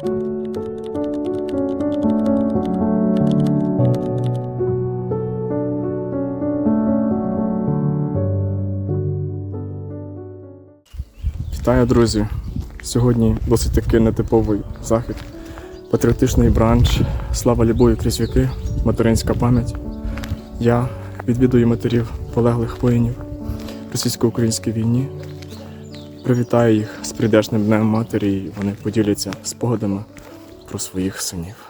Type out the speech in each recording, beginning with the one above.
Вітаю, друзі! Сьогодні досить таки нетиповий захід. Патріотичний бранч, слава любові крізь віки, материнська пам'ять. Я відвідую матерів полеглих воїнів російсько-українській війні. Привітаю їх з прийдешним днем матері, і вони поділяться спогадами про своїх синів.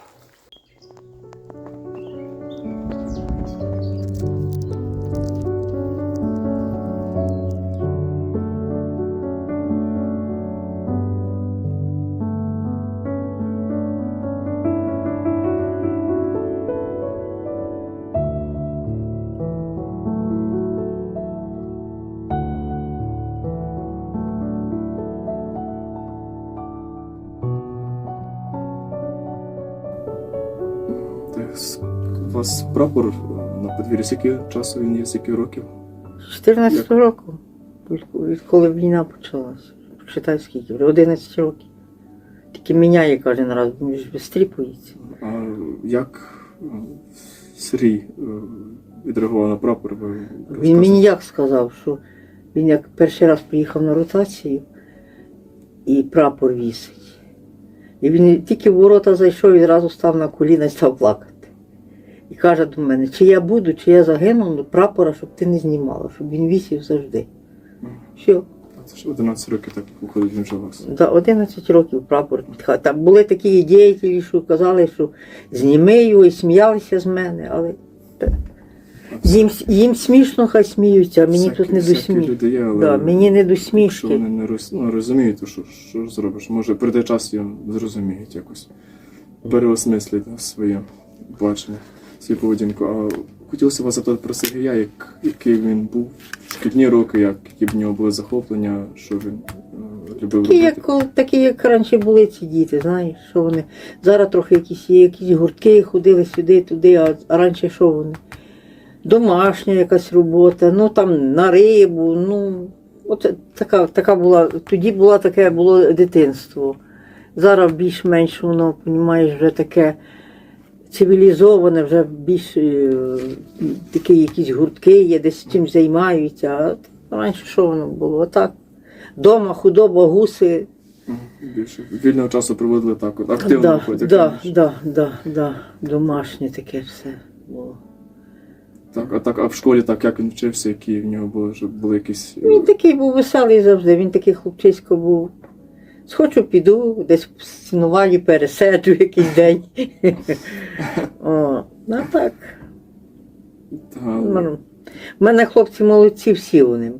Вас прапор е, на подвір'ї, скільки часу він є, скільки років? З 14 року, відколи війна почалася. Почитай скільки, 11 років. Тільки міняє кожен раз, він ж вистріпується. А як е, Сергій е, відреагував на прапор? Ви Він мені як сказав, що він як перший раз приїхав на ротацію і прапор вісить. І він тільки в ворота зайшов і одразу став на коліна і став плакати. Каже до мене, чи я буду, чи я загину, ну прапора, щоб ти не знімала, щоб він вісів завжди. Що? А Це ж 11 років так виходить він вже вас. За 11 років прапор під хатою. Там були такі діятелі, що казали, що зніми його і сміялися з мене, але їм, їм смішно, хай сміються, а мені Всякі- тут не до всякі люди є, але Да, мені не до якщо смішки. вони не роз... ну, розуміють, то що, що ж зробиш? Може прийде час і зрозуміють якось. Переосмислять своє бачення, поведінку. А хотілося вас запитати про Сергія, як, який він був, шкільні роки, як, які в нього були захоплення, що він е, любив Такі робити. як, такі, як раніше були ці діти, знаєш, що вони. Зараз трохи якісь є, якісь гуртки ходили сюди, туди, а, а раніше що вони? Домашня якась робота, ну там на рибу, ну. От така, така була, тоді було таке було дитинство. Зараз більш-менш воно, понімаєш, вже таке цивілізоване, вже більш е, такі якісь гуртки є, десь чим займаються. А раніше що воно було? Отак. Дома худоба, гуси. Більше вільного часу проводили так, от, активно да, виходить. як да, да, да, да, домашнє таке все було. Так, а так, а в школі так, як він вчився, які в нього були, щоб були якісь. Він такий був веселий завжди, він такий хлопчисько був. Схочу, піду, десь в стінувалі пересиджу якийсь день. О, ну так. У мене хлопці молодці всі вони.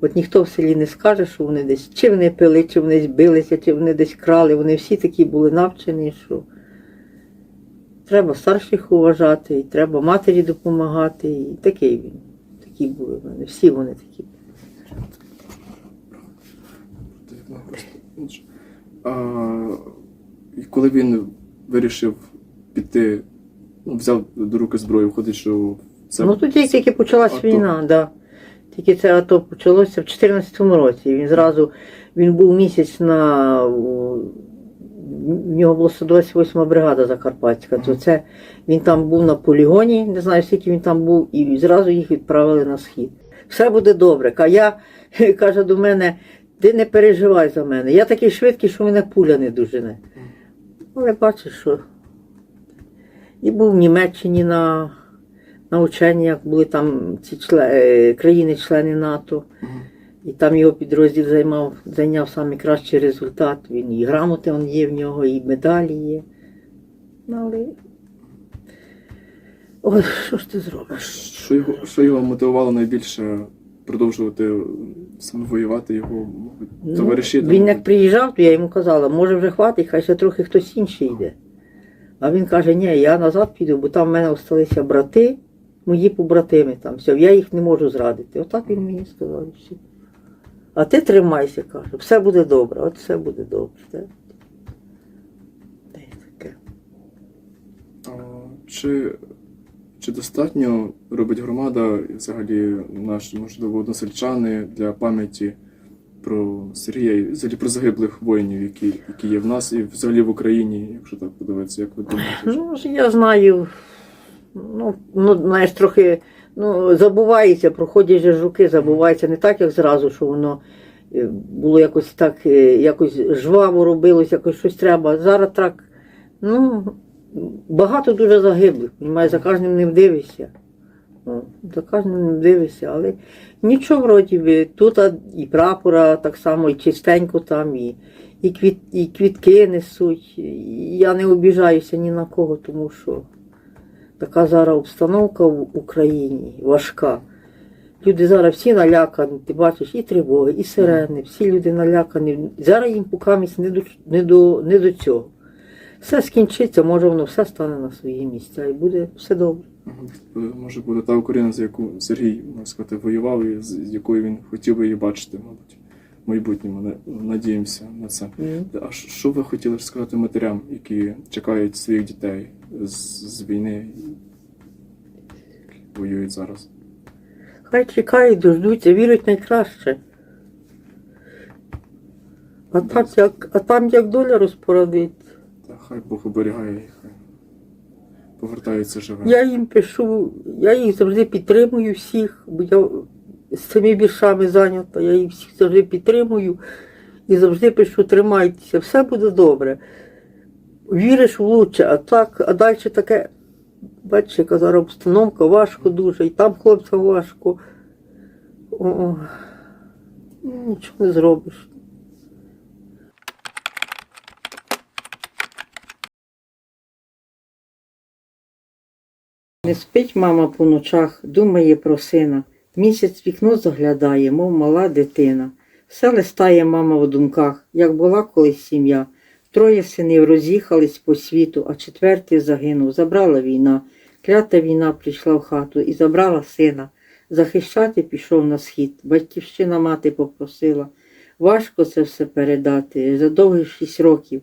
От ніхто в селі не скаже, що вони десь чи вони пили, чи вони збилися, чи вони десь крали. Вони всі такі були навчені, що треба старших уважати, і треба матері допомагати. І такий він. Такі були в мене. Всі вони такі. І коли він вирішив піти, ну, взяв до руки зброю, виходить, що це. Ну тоді тільки почалась АТО. війна, да. Тільки це АТО почалося в 2014 році. Він зразу він був місяць на в нього була 128 бригада Закарпатська. То це він там був на полігоні, не знаю скільки він там був, і зразу їх відправили на схід. Все буде добре. А я каже до мене, ти не переживай за мене. Я такий швидкий, що мене пуля не дожене. Але бачиш, що і був в Німеччині на, на ученнях, були там ці чле, е, країни-члени НАТО. І там його підрозділ займав, зайняв найкращий результат. Він і грамоти он є в нього, і медалі є. Ну, але... Ой, що ж ти зробиш? Що його, що його мотивувало найбільше продовжувати саме воювати його мабуть, товариші? Ну, там, він як приїжджав, то я йому казала, може вже хватить, хай ще трохи хтось інший йде. А він каже, ні, я назад піду, бо там в мене залишилися брати, мої побратими там. Все, я їх не можу зрадити. Отак він мені сказав. все. А ти тримайся, каже, все буде добре, от все буде добре. Та й таке. А, чи, чи достатньо робить громада взагалі наші, можливо, односельчани для пам'яті про Сергія і взагалі про загиблих воїнів, які, які є в нас, і взагалі в Україні, якщо так подивитися, як ви думаєте? Ну, я знаю, ну, ну знаєш, трохи ну, забувається, проходять же жуки, забувається не так, як зразу, що воно е, було якось так, е, якось жваво робилось, якось щось треба. Зараз так, ну, багато дуже загиблих, понімаєш, за кожним ним дивишся. Ну, За кожним ним дивишся, але нічого вроді би. Тут і прапора так само, і чистенько там, і, і, квіт, і квітки несуть. Я не обіжаюся ні на кого, тому що така зараз обстановка в Україні важка. Люди зараз всі налякані, ти бачиш, і тривоги, і сирени, всі люди налякані. Зараз їм покамість не до, не до, не до цього. Все скінчиться, може воно все стане на свої місця і буде все добре. Може буде та Україна, за яку Сергій, можна сказати, воював, і з якою він хотів би її бачити, мабуть, в майбутньому. Надіємося на це. А що- ви хотіли сказати матерям, які чекають своїх дітей з, з війни і воюють зараз? Хай чекають, дождуться, вірять найкраще. А там як, а там як доля розпорядить. Хай Бог оберігає їх, повертаються живими. Я їм пишу, я їх завжди підтримую всіх, бо я з цими віршами зайнята, я їх всіх завжди підтримую і завжди пишу, тримайтеся, все буде добре. Віриш в лучше, а так, а далі таке, бачиш, яка зараз обстановка, важко дуже, і там хлопцям важко. О, ну, нічого не зробиш. Не спить мама по ночах, думає про сина. Місяць вікно заглядає, мов мала дитина. Все листає мама в думках, як була колись сім'я. Троє синів роз'їхались по світу, а четвертий загинув. Забрала війна. Клята війна прийшла в хату і забрала сина. Захищати пішов на схід. Батьківщина мати попросила. Важко це все передати. За довгих шість років.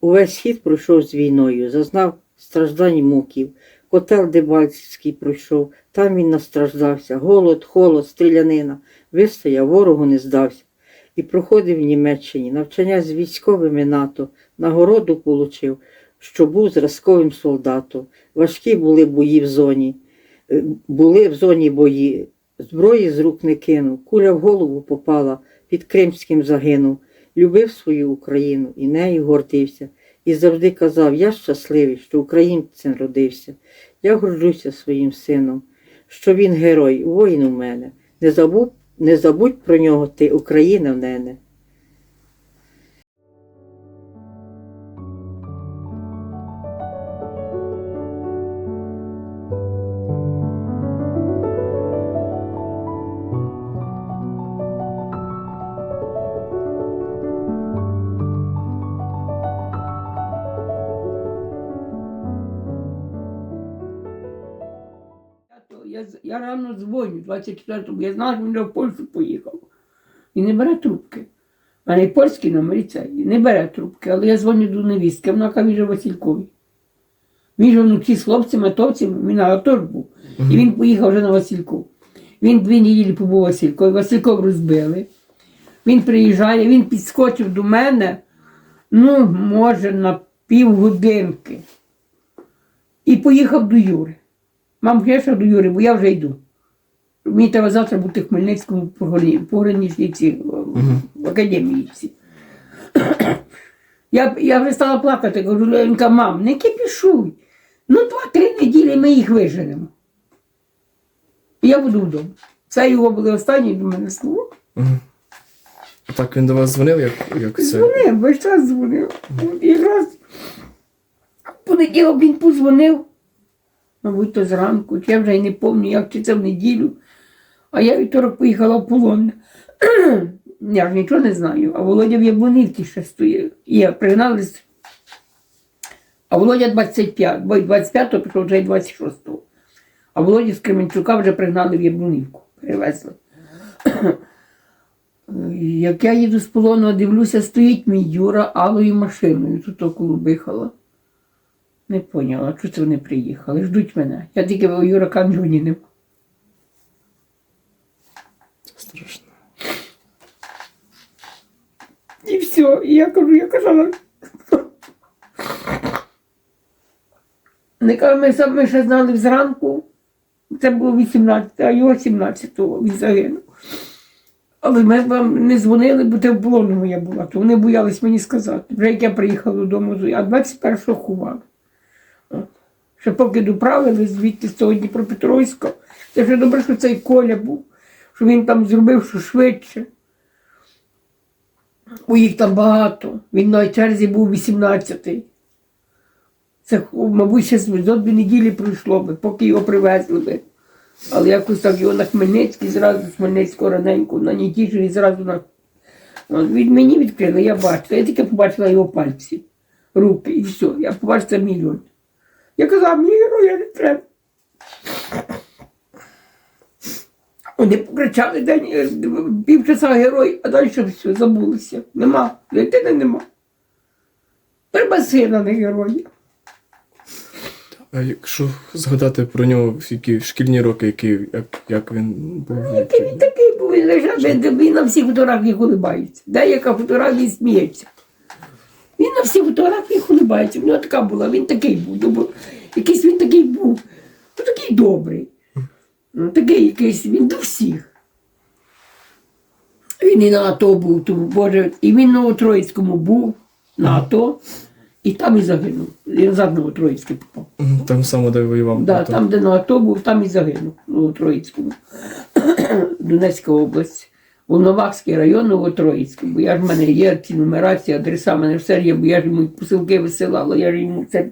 Увесь схід пройшов з війною, зазнав страждань муків. Котел Дебальцівський пройшов, там він настраждався. Голод, холод, стрілянина. Вистояв, ворогу не здався. І проходив в Німеччині навчання з військовими НАТО, нагороду получив, що був зразковим солдатом. Важкі були бої в зоні, Е, були в зоні бої. Зброї з рук не кинув, куля в голову попала, під Кримським загинув. Любив свою Україну і нею гордився. І завжди казав, я щасливий, що українцем родився. Я горджуся своїм сином, що він герой, воїн у мене. Не забудь, не забудь про нього ти, Україна в мене. 24-му, я знала, що він вже в Польщу поїхав. І не бере трубки. А не польський номер і це. І не бере трубки, але я дзвоню до невістки, вона каже, він же Василькові. Він же вночі з хлопцями, атовцями, він на атор був. І він поїхав вже на Васильков. Він дві неділі побув у Василькові, Васильков розбили. Він приїжджає, він підскочив до мене, ну, може, на півгодинки. І поїхав до Юри. Мам, я ще до Юри, бо я вже йду. Мені треба завтра бути в Хмельницькому пограні- в академії. Я, я вже стала плакати, кажу, Ленка, мам, не кипішуй. Ну, два-три неділі ми їх виженемо. І я буду вдома. Це його були останні до мене слово. Так він до вас дзвонив, як, як це? Дзвонив, весь час дзвонив. І раз в понеділок він позвонив. Мабуть, то зранку, чи я вже й не пам'ятаю, як чи це в неділю. А я вівторок поїхала в полон. Я ж нічого не знаю. А Володя в Яблонівці ще стоїть. Я пригнали. з- А Володя 25, бо 25-го пішов вже й 26-го. А Володя з Кременчука вже пригнали в Яблонівку, перевезли. Як я їду з полону, дивлюся, стоїть мій Юра алою машиною, тут около бихала. Не поняла, що це вони приїхали, ждуть мене. Я тільки Юра Канджуні Страшно. І все. І я кажу, я казала. Ми, ми ще знали зранку, це було 18, а його 17-го він загинув. Але ми вам не дзвонили, бо те в полоному я була, то вони боялись мені сказати. Вже як я приїхала додому, а 21-го ховали. Ще поки доправили звідти з того Дніпропетровська, це вже добре, що цей Коля був, що він там зробив що швидше. Бо їх там багато. Він на черзі був 18-й. Це, мабуть, ще зо дві неділі пройшло би, поки його привезли би. Але якось так його на Хмельницький, зразу з Хмельницького раненько, на Нітіжі і зразу на. От, від мені відкрили, я бачила. Я тільки побачила його пальці, руки і все. Я побачила мільйон. Я казала, мені героя не треба. Вони покричали день, е, півчаса герой, а далі все, забулися. Нема, дитини нема. Треба сина, не героя. А якщо згадати про нього які шкільні роки, які, як, як він був. Який він такий був, він лежав, він, на всіх фотографіях улибається. Деяка фотографія сміється. Він на всіх фотографіях улибається. В нього така була, він такий був. Якийсь він такий був, ну такий добрий. Ну, такий якийсь, він до всіх. Він і на АТО був, тому, Боже, і він на Троїцькому був, на ато, і там і загинув. І назад на Троїцький попав. Там саме де воював. Да, то- там, де на АТО був, там і загинув у Троїцькому. Донецька область. Волновахський район Новотроїцький. Бо я ж в мене є ці нумерації, адреса, в мене все є, бо я ж йому посилки висилала, я ж йому це.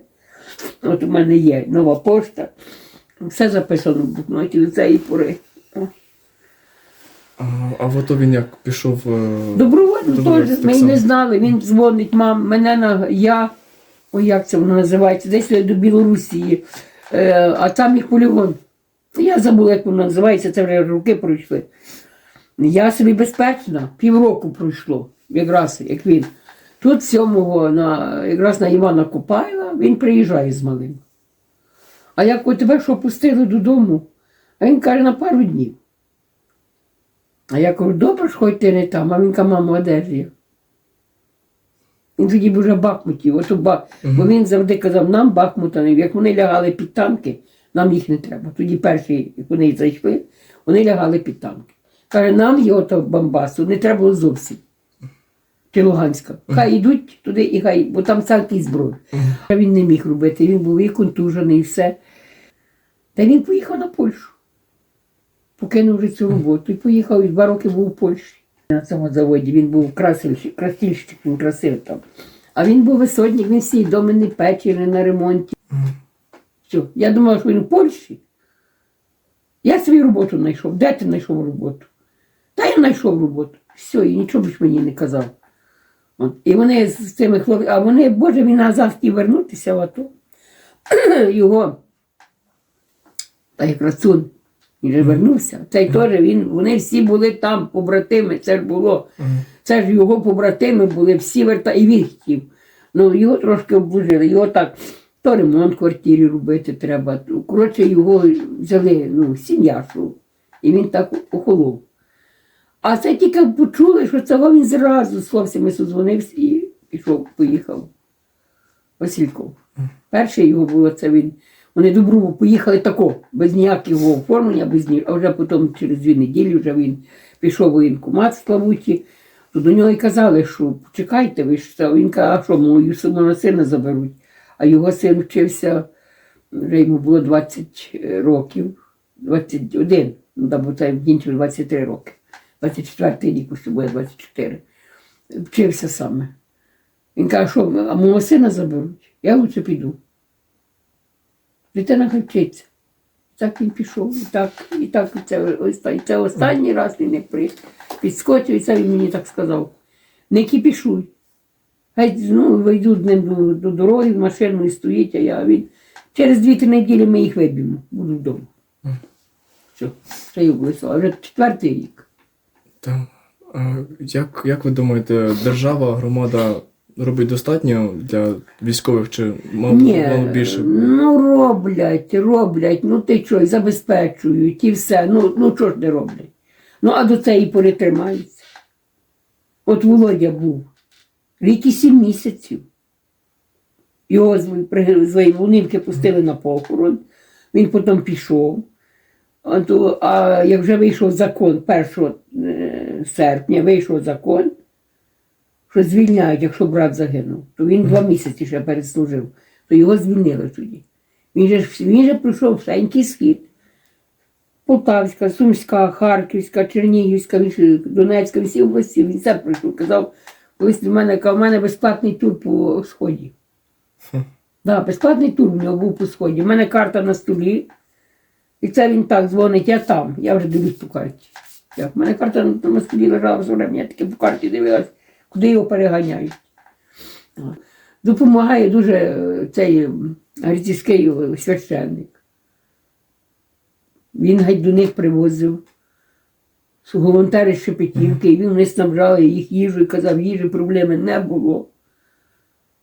От у мене є нова пошта. Все записано в блокноті до цієї пори. О. А, а в АТО він як пішов. е, Добровольно теж. Ми й не знали. Він дзвонить, мам, мене на я. Ой, як це воно називається? Десь до Білорусі. Е, а там їх полігон. Я забула, як воно називається, це вже роки пройшли. Я собі безпечна, півроку пройшло, якраз як він. Тут 7-го на, якраз на Івана Купайла він приїжджає з малим. А як от тебе що пустили додому? А він каже, на пару днів. А я кажу, добре ж хоч ти не там, а він каже, мамо, а де ж я? Він тоді був вже Бахмутів, ото ба... бо він завжди казав, нам Бахмута не як вони лягали під танки, нам їх не треба. Тоді перші, як вони зайшли, вони лягали під танки. Каже, нам його то Бамбасу не треба було зовсім. Чи Луганська. Хай йдуть туди і хай, бо там всякий зброї. Він не міг робити, він був і контужений, і все. Та він поїхав на Польщу. Покинув вже цю роботу і поїхав, і два роки був у Польщі. На цьому заводі він був красильщик, красильщик, він красив там. А він був висотник, він всі доми не печі, не на ремонті. Все. Я думала, що він в Польщі. Я свою роботу знайшов. Де ти знайшов роботу? Та я знайшов роботу. Все, і нічого б ж мені не казав. От. І вони з цими хлопцями, а вони, Боже, він назад хотів вернутися в АТО. Його, та як рацун, він же вернувся. Цей теж він, вони всі були там, побратими, це ж було. Це ж його побратими були, всі верта, і він хотів. Ну, його трошки обложили, його так, то ремонт в квартирі робити треба. Коротше, його взяли, ну, сім'я, що. І він так охолов. А це тільки почули, що цього він зразу з хлопцями созвонився і пішов, поїхав. Васильков. Перше його було це він. Вони до Бруву поїхали тако, без ніякого оформлення, без ні. А вже потім через дві неділі вже він пішов воєнкомат в Славуті. То до нього і казали, що почекайте, ви це. Він каже, а що, мою сина сина заберуть. А його син вчився, вже йому було 20 років, 21, ну, це кінчив 23 роки. 24 рік, ось буде 24. Вчився саме. Він каже, що а мого сина заберуть, я лучше піду. Дитина хай вчиться. Так він пішов, і так, і так це, і це останній раз він як при, підскочив, і це він мені так сказав. Не кіпішуй. Хай ну, вийдуть з ним до, до дороги, в машину і стоїть, а я він. Через дві-три неділі ми їх виб'ємо, буду вдома. Все, це його вислав. Вже четвертий рік. Та, а, як, як ви думаєте, держава, громада робить достатньо для військових чи мало, Ні, мало більше? ну роблять, роблять, ну ти що, забезпечують і все. Ну, ну чого ж не роблять? Ну, а до цієї пори тримаються. От Володя був, Рік і сім місяців. Його з Лунівки пустили на похорон. Він потім пішов. А, як вже вийшов закон 1 е, серпня, вийшов закон, що звільняють, якщо брат загинув, то він два місяці ще переслужив, то його звільнили тоді. Він же, він же пройшов всенький схід. Полтавська, Сумська, Харківська, Чернігівська, Донецька, всі області. Він все пройшов. Казав, колись до мене казав, у мене безплатний тур по сході. Да, безплатний тур у нього був по сході. У мене карта на столі. І це він так дзвонить, я там. Я вже дивлюсь по карті. У мене карта на, столі лежала все время, я таки по карті дивилась, куди його переганяють. Допомагає дуже е, цей м, грицівський е, священник. Він геть до них привозив. Волонтери з Шепетівки, і він вони снабжали їх їжу і казав, їжі проблеми не було.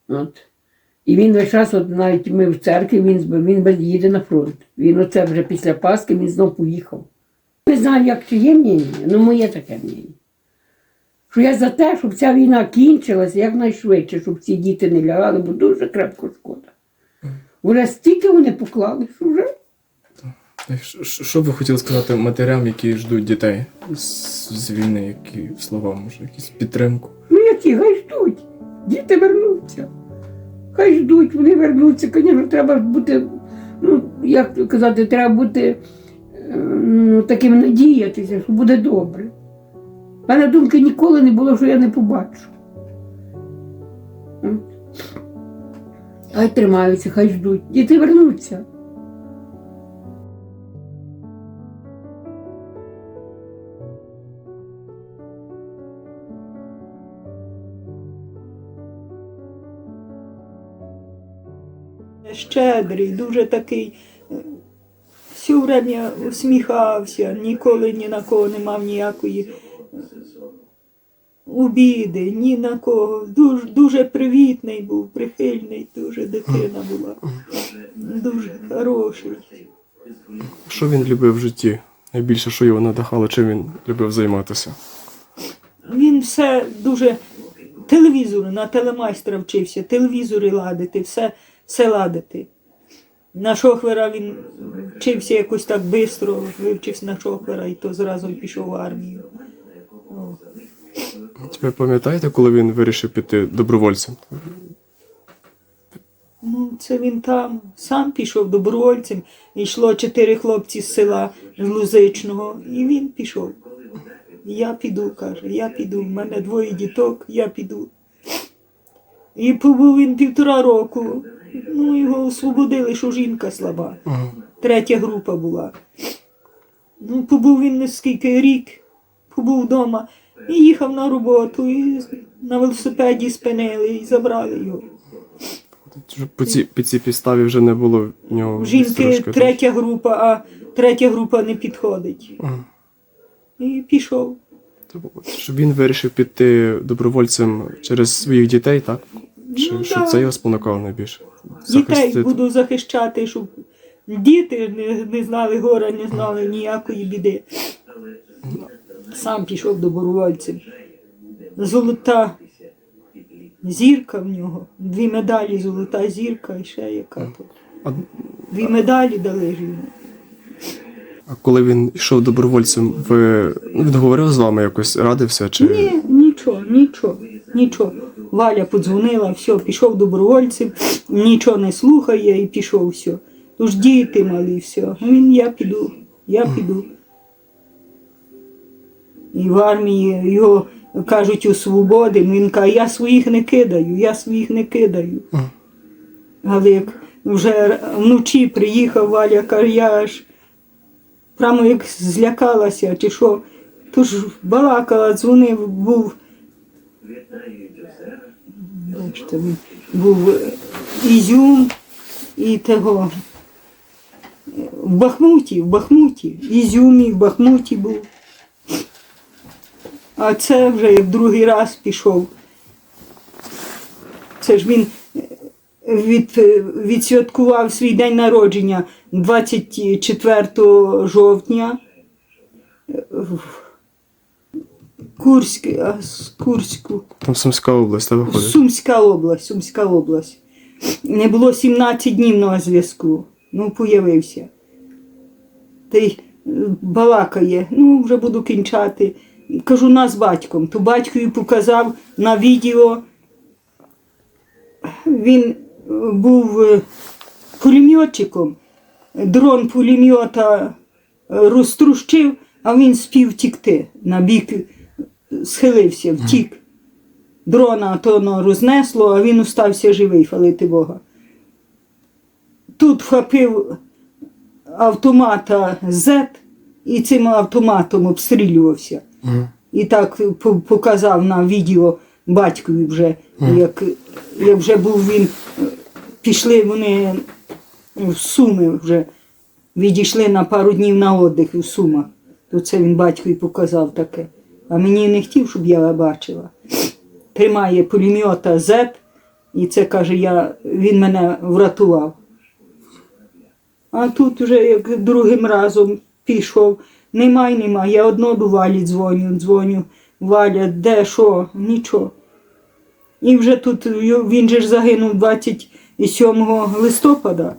От. І він весь час, от навіть ми в церкві, він, він їде на фронт. Він оце вже після Пасхи він знов поїхав. Не знаю, як чи є мнення, але моє таке мнення. Що я за те, щоб ця війна кінчилася якнайшвидше, щоб ці діти не лягали, бо дуже крепко шкода. Вже стільки вони поклали, що вже. Що б ви хотіли сказати матерям, які ждуть дітей з, з війни, які слова, може, якісь підтримку? Ну які, хай ждуть. Діти вернуться. Хай ждуть, вони вернуться. Звісно, треба бути, ну, як казати, треба бути е, ну, таким надіятися, що буде добре. У мене думки ніколи не було, що я не побачу. Хай тримаються, хай ждуть. Діти вернуться. щедрий, дуже такий. е, Все время усміхався, ніколи ні на кого не мав ніякої е, обіди, ні на кого. Дуже, дуже привітний був, прихильний, дуже дитина була. Дуже хороший. Що він любив в житті? Найбільше, що його надихало, чим він любив займатися? Він все дуже телевізор, на телемайстра вчився, телевізори ладити, все, все ладити. На шохвера він вчився якось так швидко, вивчився на шохвера і то зразу пішов в армію. Ви пам'ятаєте, коли він вирішив піти добровольцем? Ну, це він там сам пішов добровольцем. Йшло чотири хлопці з села Лузичного, і він пішов. Я піду, каже, я піду. в мене двоє діток, я піду. І побув він півтора року. Ну, його освободили, що жінка слаба. Третя група була. Ну, побув він не скільки рік, побув вдома і їхав на роботу, і на велосипеді спинили і забрали його. По цій, по цій підставі вже не було в нього жінки так? третя група, а третя група не підходить. Ага. І пішов. Тобто, Щоб він вирішив піти добровольцем через своїх дітей, так? Чи Ну, що да. це його спонукало найбільше? Дітей буду захищати, щоб діти не, не знали гора, не знали ніякої біди. Сам пішов добровольцем. Золота зірка в нього, дві медалі, золота зірка і ще яка. А, Дві медалі дали йому. а коли він йшов добровольцем, ви ну, він говорив з вами якось, радився? Чи Ні, нічого, нічого, нічого. Валя подзвонила, все, пішов добровольцем, нічого не слухає і пішов все. Тож діти мали, все. Він я піду, я піду. І в армії його кажуть у свободи, він каже, я своїх не кидаю, я своїх не кидаю. Але як вже вночі приїхав Валя, каже, я аж прямо як злякалася, чи що. Тож балакала, дзвонив, був. Бачите, був Ізюм і того. В Бахмуті, в Бахмуті. Ізюмі, в Бахмуті був. А це вже як другий раз пішов. Це ж він е, від, е, відсвяткував свій день народження 24 жовтня. Курськ, а з Курську. Там Сумська область, та виходить. Сумська область, Сумська область. Не було 17 днів на зв'язку. Ну, появився. Та й е, балакає, ну, вже буду кінчати. Кажу, нас батьком. То батькові показав на відео. Він е, був е, пулеметчиком. Дрон пулемета е, розтрущив, а він спів втікти. На бік е, схилився, втік дрона то воно рознесло, а він остався живий, хвалити Бога. Тут вхопив автомата Z і цим автоматом обстрілювався. І так показав на відео батькові вже, як, як вже був він, пішли вони в Суми вже, відійшли на пару днів на отдих у Сумах. То це він батькові показав таке. А мені не хотів, щоб я бачила. Тримає пулемета Z, і це каже, я, він мене врятував. А тут вже як другим разом пішов, нема й нема. Я одно до Валі дзвоню, дзвоню. Валя, де, що, нічого. І вже тут він же ж загинув 27 листопада.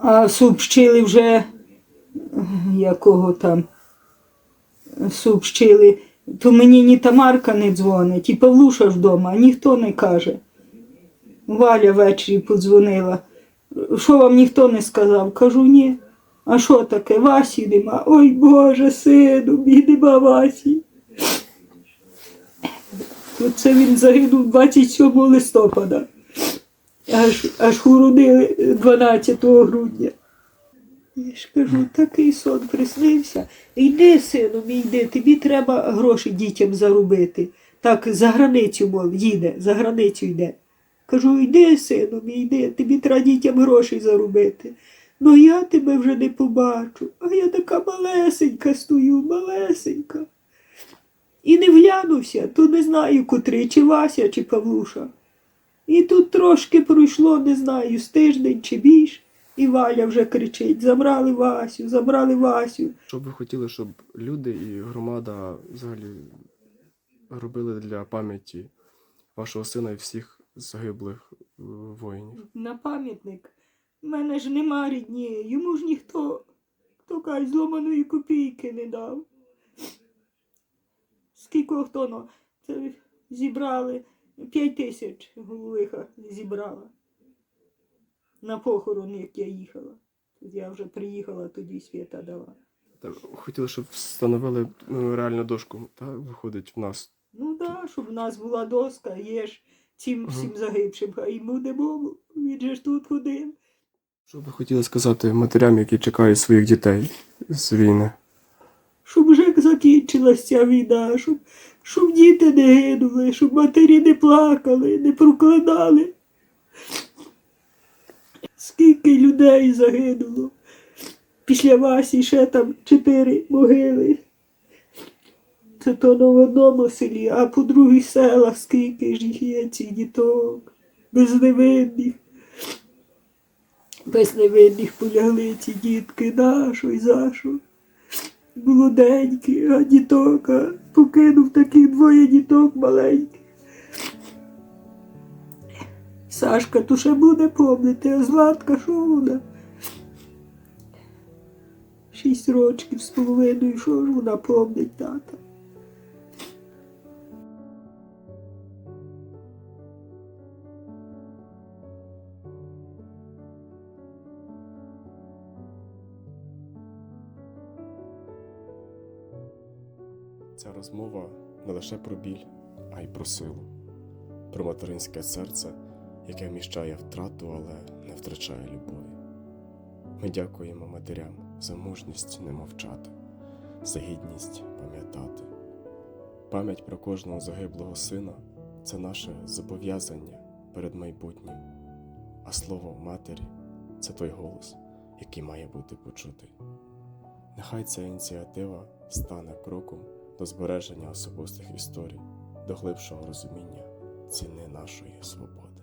А сообщили вже якого там сообщили, то мені ні Тамарка не дзвонить, і Павлуша ж вдома, ніхто не каже. Валя ввечері подзвонила. Що вам ніхто не сказав? Кажу, ні. А що таке? Васі нема. Ой Боже, сину, мій нема Васі. Оце він загинув 27 листопада. Аж, аж хоронили 12 грудня. Я ж кажу, такий сон приснився. Йди, сину, мій, йди, тобі треба гроші дітям заробити. Так, за границю, мов, їде, за границю йде. Кажу, йди, сину, мій, йди, тобі треба дітям гроші заробити. Ну я тебе вже не побачу, а я така малесенька стою, малесенька. І не вглянувся, то не знаю, котрий, чи Вася, чи Павлуша. І тут трошки пройшло, не знаю, з тиждень чи більш, і Валя вже кричить: забрали Васю, забрали Васю. Що б ви хотіли, щоб люди і громада взагалі робили для пам'яті вашого сина і всіх загиблих е, воїнів? на пам'ятник. У мене ж нема рідні, йому ж ніхто, хто каже, зломаної копійки не дав. Скільки хто ну, це зібрали п'ять тисяч головиха зібрала. На похорон, як я їхала. Я вже приїхала, тоді свята дала. Хотіли, щоб встановили ну, реальну дошку, та виходить в нас. Ну так, да, щоб в нас була доска, є ж цим всім загибшим, а йому не було. Він же ж тут ходив. Що б ви хотіли сказати матерям, які чекають своїх дітей з війни? щоб вже закінчилася ця війна, щоб, щоб діти не гинули, щоб матері не плакали, не прокладали. Скільки людей загинуло. Після Васі ще там чотири могили. Це то в одному селі, а по других селах скільки ж їх є цих діток, безневинних. Безневинних полягли ці дітки, на що й за що молоденький, а діток, а покинув таких двоє діток маленьких. Сашка то ще буде помнити, а Златка що вона? Шість рочків з половиною, що ж вона помнить тата? Розмова не лише про біль, а й про силу, про материнське серце, яке вміщає втрату, але не втрачає любові. Ми дякуємо матерям за мужність не мовчати, за гідність пам'ятати. Пам'ять про кожного загиблого сина це наше зобов'язання перед майбутнім, а слово матері це той голос, який має бути почутий. Нехай ця ініціатива стане кроком до збереження особистих історій, до глибшого розуміння ціни нашої свободи.